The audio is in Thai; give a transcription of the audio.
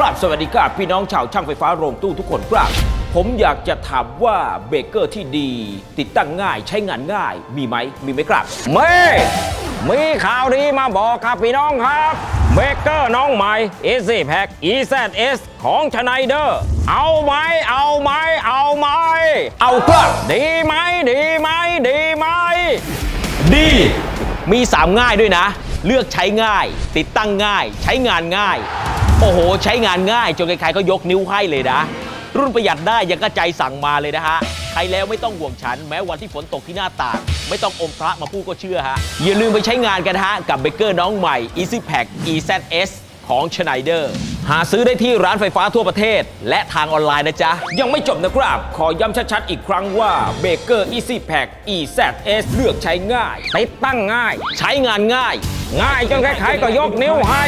ครับสวัสดีครับพี่น้องชาวช่างไฟฟ้าโรงตู้ทุกคนครับ ผมอยากจะถามว่าเบเกอร์ที่ดี ติดตั้งง่ายใช้งานง่าย มีไหมมีไหมครับเมมีข่าวดีมาบอกครับพี่น้องครับเบเกอร์น้องใหม่ Easy Pack EZS ของชไนเดอร์ เอาไหมเอาไหมเอาไหมเอาครับดีไหมดีไหมดีไหมดี มี 3 ง่ายด้วยนะ เลือกใช้ง่าย ติดตั้งง่าย ใช้งานง่าย โอ้โห ใช้งานง่ายจนใครๆก็ยกนิ้วให้เลยนะ รุ่นประหยัดได้ยังกระใจสั่งมาเลยนะฮะ ใครแล้วไม่ต้องห่วงฉัน แม้วันที่ฝนตกที่หน้าต่าง ไม่ต้องอมพระมาพูดก็เชื่อฮะ อย่าลืมไปใช้งานกันฮะ กับเบเกอร์น้องใหม่ Easy Pack EZS ของ Schneider หาซื้อได้ที่ร้านไฟฟ้าทั่วประเทศ และทางออนไลน์นะจ๊ะ ยังไม่จบนะครับ ขอย้ำชัดๆ อีกครั้งว่าเบเกอร์ Easy Pack EZS เลือกใช้ง่ายติดตั้งง่าย ใช้งานง่าย ง่ายจนใครๆก็ยกนิ้วให้